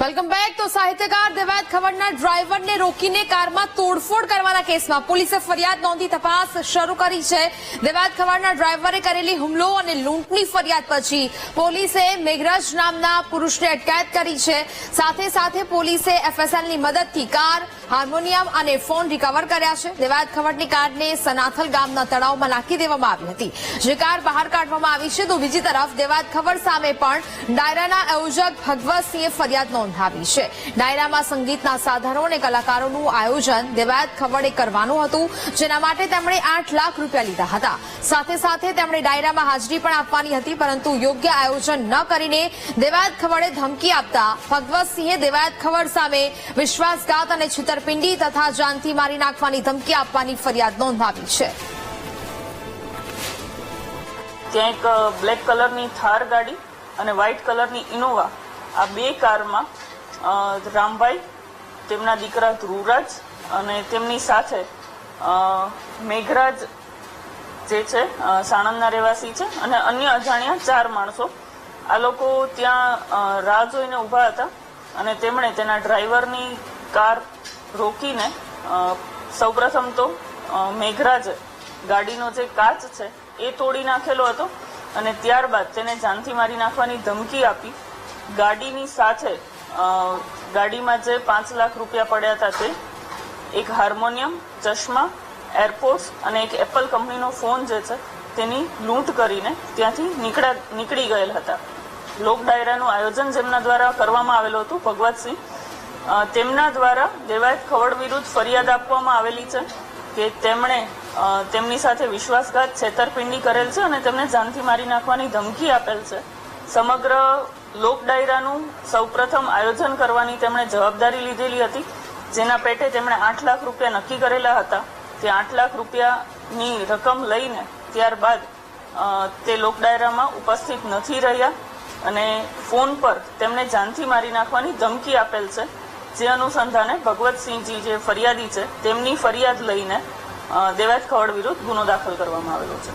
Welcome back. તો સાહિત્યકાર દેવાયત ખવડના ડ્રાઈવરને રોકીને કારમાં તોડફોડ કરવાના કેસમાં પોલીસે ફરિયાદ નોંધી તપાસ શરૂ કરી છે. દેવાયત ખવડના ડ્રાઈવરે કરેલી હુમલો અને લૂંટની ફરિયાદ પછી પોલીસે મેઘરાજ નામના પુરુષને અટકાયત કરી છે. સાથે સાથે પોલીસે એફએસએલની મદદથી કાર, હાર્મોનિયમ અને ફોન રિકવર કર્યા છે. દેવાયત ખવડની કારને સનાથલ ગામના તળાવમાં નાખી દેવામાં આવી હતી. જે કાર બહાર કાઢવામાં આવી છે તો બીજી તરફ દેવાયત ખવડ સામે પણ ડાયરાના આયોજક ભગવતસિંહે ફરિયાદ નોંધાવી છે. ડાયરામાં સંગીતના સાધનો અને કલાકારોનું આયોજન દેવાયત ખવડે કરવાનું હતું, જેના માટે તેમણે આઠ લાખ રૂપિયા લીધા હતા. સાથે સાથે તેમણે ડાયરામાં હાજરી પણ આપવાની હતી, પરંતુ યોગ્ય આયોજન ન કરીને દેવાયત ખવડે ધમકી આપતા ભગવતસિંહે દેવાયત ખવડ સામે વિશ્વાસઘાત અને છેતરપિંડી તથા જાનથી મારી નાખવાની ધમકી આપવાની ફરિયાદ નોંધાવી છે. ત્યાં એક બ્લેક કલરની થાર ગાડી અને વ્હાઇટ કલરની ઇનોવા આ બે કારમાં રામભાઈ, તેમના દીકરા ધ્રુવરાજ અને તેમની સાથે મેઘરાજ જે છે સાણંદના રહેવાસી છે અને અન્ય અજાણ્યા ચાર માણસો. આ લોકો ત્યાં રાહ જોઈને ઊભા હતા અને તેમણે તેના ડ્રાઈવરની કાર રોકીને સૌપ્રથમ તો મેઘરાજ ગાડીનો જે કાચ છે એ તોડી નાખેલો હતો અને ત્યારબાદ તેને જાનથી મારી નાખવાની ધમકી આપી ગાડીની સાથે ગાડીમાં જે પાંચ લાખ રૂપિયા પડ્યા હતા તે, એક હાર્મોનિયમ, ચશ્મા એરપોર્ટ્સ અને એક એપલ કંપનીનો ફોન જે છે તેની લૂંટ કરીને ત્યાંથી નીકળ્યા, નીકળી ગયેલ હતા. લોક ડાયરાનું આયોજન જેમના દ્વારા કરવામાં આવેલું હતું, ભગવતસિંહ તેમના દ્વારા દેવાયત ખવડ વિરુદ્ધ ફરિયાદ આપવામાં આવેલી છે કે તેમણે તેમની સાથે વિશ્વાસઘાત છેતરપિંડી કરેલ છે અને તેમને જાનથી મારી નાખવાની ધમકી આપેલ છે. સમગ્ર લોક ડાયરાનું સૌપ્રથમ આયોજન કરવાની તેમણે જવાબદારી લીધેલી હતી. જેના પેટે તેમણે આઠ લાખ રૂપિયા નક્કી કરેલા હતા. તે આઠ લાખ રૂપિયાની રકમ લઈને ત્યારબાદ તે લોક ડાયરામાં ઉપસ્થિત નથી રહ્યા અને ફોન પર તેમને જાનથી મારી નાખવાની ધમકી આપેલ છે. જે અનુસંધાને ભગવતસિંહજી જે ફરિયાદી છે, તેમની ફરિયાદ લઈને દેવાત ખવડ વિરુદ્ધ ગુનો દાખલ કરવામાં આવેલો છે.